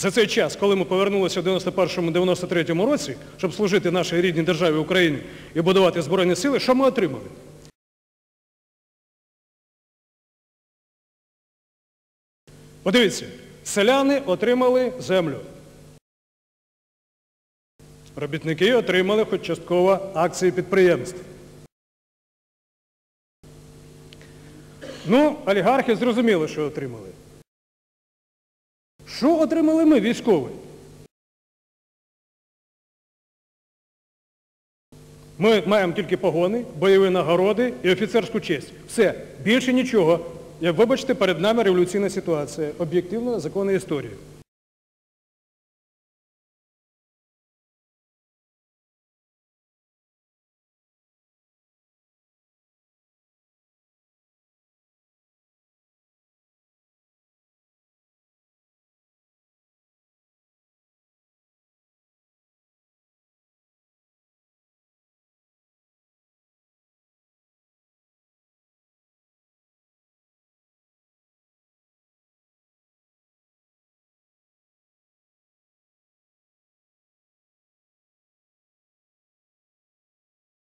За цей час, коли ми повернулися в 91-93 році, щоб служити нашій рідній державі Україні і будувати Збройні сили, що ми отримали? Подивіться, селяни отримали землю. Робітники отримали хоч частково акції підприємств. Ну, олігархи зрозуміли, що отримали. Що отримали ми, військові? Ми маємо тільки погони, бойові нагороди і офіцерську честь. Все, більше нічого. Як вибачте, перед нами революційна ситуація, об'єктивна законна історія.